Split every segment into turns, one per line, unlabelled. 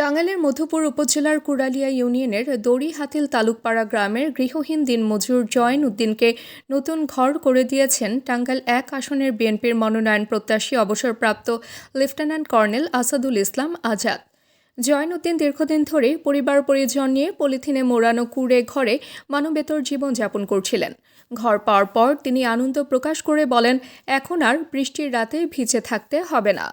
টাঙ্গাইলের মধুপুর উপজেলার কুড়ালিয়া ইউনিয়নের দড়ি হাতিল তালুকপাড়া গ্রামের গৃহহীন দিনমজুর জয়েন উদ্দিনকে নতুন ঘর করে দিয়েছেন টাঙ্গাইল এক আসনের বিএনপির মনোনয়ন প্রত্যাশী অবসরপ্রাপ্ত লেফটেন্যান্ট কর্নেল আসাদুল ইসলাম আজাদ। জয়েন উদ্দিন দীর্ঘদিন ধরে পরিবার পরিজন নিয়ে পলিথিনে মোড়ানো কুড়ে ঘরে মানবেতর জীবনযাপন করছিলেন। ঘর পাওয়ার পর তিনি আনন্দ প্রকাশ করে বলেন, এখন আর বৃষ্টির রাতে ভিজে থাকতে হবে না।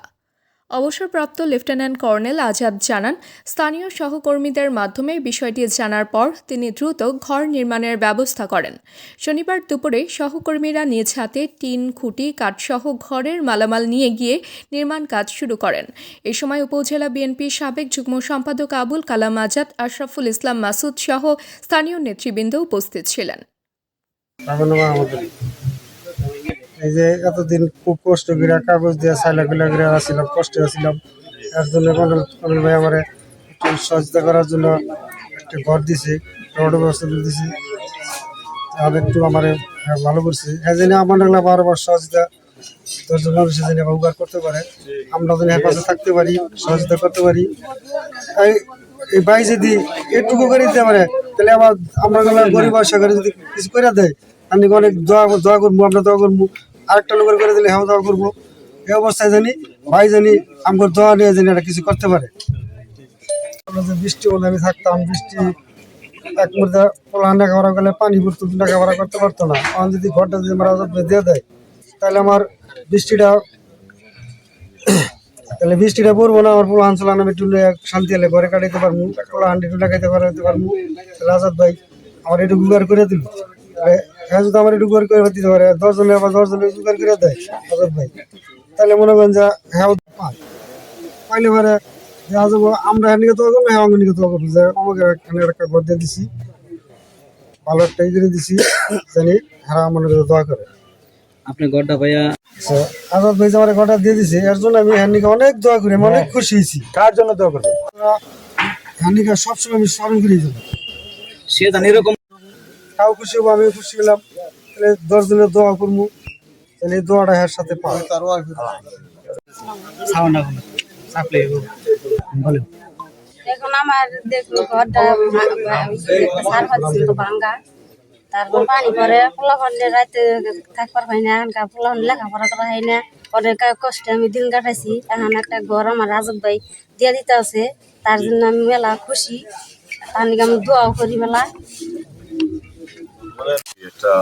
অবসরপ্রাপ্ত লেফটেন্যান্ট কর্নেল আজাদ জানান, স্থানীয় সহকর্মীদের মাধ্যমে বিষয়টি জানার পর তিনি দ্রুত ঘর নির্মাণের ব্যবস্থা করেন। শনিবার দুপুরে সহকর্মীরা নিজ হাতে টিন, খুঁটি, কাঠসহ ঘরের মালামাল নিয়ে গিয়ে নির্মাণ কাজ শুরু করেন। এ সময় উপজেলা বিএনপির সাবেক যুগ্ম সম্পাদক আবুল কালাম আজাদ, আশরাফুল ইসলাম মাসুদ সহ স্থানীয় নেতৃবৃন্দ উপস্থিত ছিলেন।
এই যে এতদিন খুব কষ্ট করে কাগজ দিয়ে সাইলা গুলা করে আসছিলাম কষ্টে আসছিলাম এর জন্য কমল ভাই আমার একটু সহযোগিতা করার জন্য একটা ঘর দিছে রোডের ব্যবস্থা করে দিছে। আমি একটু আমার ভালো করছে। এই জন্য আমার লাগলে বারবার সহযোগিতা দশজন মানুষের জন্য উপকার করতে পারে। আমরা যেন হেফাজত থাকতে পারি, সহযোগিতা করতে পারি। এই এই ভাই যদি একটুকু করে দিতে পারে, তাহলে আবার আমরা গরিব আশা করে যদি কিছু করে দেয়, আমি অনেক দোয়া দোয়া করব, আমরা দোয়া করব। আরেকটা লোকের করে দিলে হ্যাঁ দোয়া করব। এই অবস্থায় জানি, ভাই জানি আমার দোয়া নিয়ে জানি এটা কিছু করতে পারে। বৃষ্টি হলে আমি থাকতাম, বৃষ্টি এক মুহূর্তে পোলান লেখাপড়া করলে পানি পড়তো লেখাপড়া করতে পারতো না। আমার যদি ঘরটা যদি ভাই দিয়ে দেয়, তাহলে আমার বৃষ্টিটা তাহলে বৃষ্টিটা পড়ব না, আমার পুরো অঞ্চল আমি একটু শান্তি হলে ঘরে কাটাইতে পারব, পোলা হান্ডি একটু লাগাইতে পারাইতে পারব। তাহলে আজাদ ভাই আমার একটু গুগার করে দিল। তাহলে হ্যাঁ যদি আমার একটু করে দিতে পারে দশজনে আবার দশজনে করে দেয় আজাদ ভাই। তাহলে মনে করেন যে হ্যাঁ পায়। পাইলে পরে দেখা যাব আমরা হ্যাঁ নিকে তো করব হ্যাঁ আমাকে নিকে তো করব যে আমাকে এখানে একটা ঘর দিয়ে দিছি ভালো একটা করে দিছি জানি হ্যাঁ মনে করে দোয়া করে।
আপনি গড্ডা ভাইয়া
আচ্ছা, আজাদ ভাই যে আমার ঘরটা দিয়ে দিছে এর জন্য আমি হ্যান্ডিকে অনেক দোয়া করি আমি অনেক খুশি হয়েছি।
কার জন্য দোয়া করবেন?
হ্যান্ডিকে সবসময় আমি স্মরণ করি
সে জানি এরকম
তাও খুশি হব আমিও খুশি হলাম। তাহলে দশ দিনের দোয়া করব তাহলে এই দোয়াটা এর সাথে
না। চাপলে
এখন আমার দেখল ঘরটা তো ভাঙ্গা। তারপর পানি পরে পোলা পানি রাতে থাকবার হয় না এখানকার পোলা পানি লেখাপড়া করা হয় না। অনেক কষ্টে আমি দিন কাটাইছি। এখন একটা ঘর আমার রাজব ভাই দিয়ে দিতে আছে। তার জন্য আমি মেলা খুশি। তার নাকি আমি দোয়াও করি মেলা।
এটা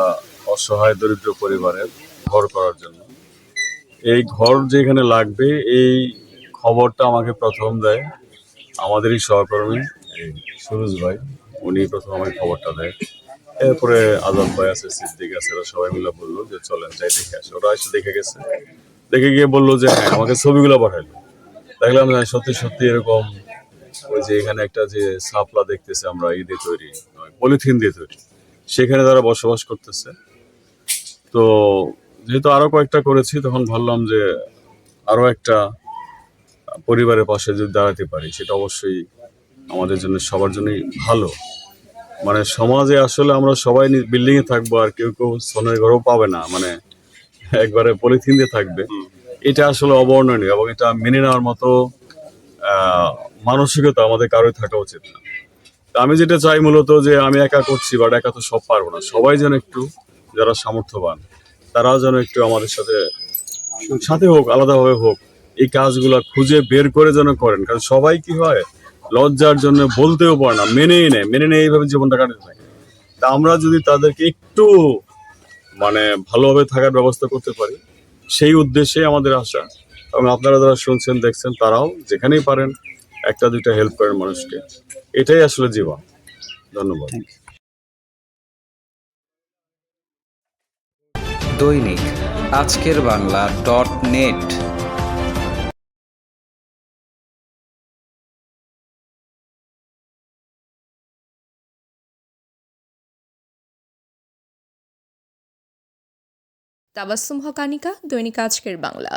অসহায় দরিদ্র পরিবারের ঘর করার জন্য। এই ঘর যেখানে লাগবে, এই খবরটা আমাকে প্রথম দেয় আমাদেরই সহকর্মী সুরজ ভাই। উনি প্রথম আমাকে খবরটা দেয়। এরপরে আজাদ ভাই আছে, সিদ্দিক আছে, এরা সবাই মিলে বলল যে চলেন যাই দেখে আসে। ওরা এসে দেখে গেছে। দেখে গিয়ে বলল যে হ্যাঁ আমাকে ছবিগুলো পাঠাইলো। দেখলাম যে সত্যি সত্যি এরকম ওই যে এখানে একটা যে সাপলা দেখতেছে আমরা দিয়ে তৈরি, পলিথিন দিয়ে তৈরি। সেখানে তারা বসবাস করতেছে। তো যেহেতু আরও কয়েকটা করেছি তখন ভাবলাম যে আরও একটা পরিবারের পাশে যদি দাঁড়াতে পারি সেটা অবশ্যই আমাদের জন্য সবার জন্যই ভালো। মানে সমাজে আসলে আমরা সবাই বিল্ডিং এ থাকব আর কেউ কেউ সোনের ঘরেও পাবে না মানে একবারে পলিথিন দিয়ে থাকবে। এটা আসলে অবর্ণনীয় এবং এটা মেনে নেওয়ার মতো আহ, মানসিকতা আমাদের কারোই থাকা উচিত না। আমি যেটা চাই মূলত যে আমি একা করছি বাট একা তো সব পারব না। সবাই যেন একটু, যারা সামর্থ্যবান, তারাও যেন একটু আমাদের সাথে সাথে হোক, আলাদাভাবে হোক, এই কাজগুলো খুঁজে বের করে যেন করেন। কারণ সবাই কি হয়, লজ্জার জন্য বলতেও পারে না, মেনেই নেয়, মেনে নেয় এইভাবে জীবনটা কাটাতে থাকে। তা আমরা যদি তাদেরকে একটু মানে ভালোভাবে থাকার ব্যবস্থা করতে পারি, সেই উদ্দেশ্যে আমাদের আশা। এবং আপনারা যারা শুনছেন, দেখছেন, তারাও যেখানেই পারেন একটা দুইটা হেল্প করেন মানুষকে। এটাই আসলে জীবন। ধন্যবাদ।
দৈনিক আজকের বাংলা ডট নেট।
তাবাসুম হকানিকা দৈনিক আজকের বাংলা।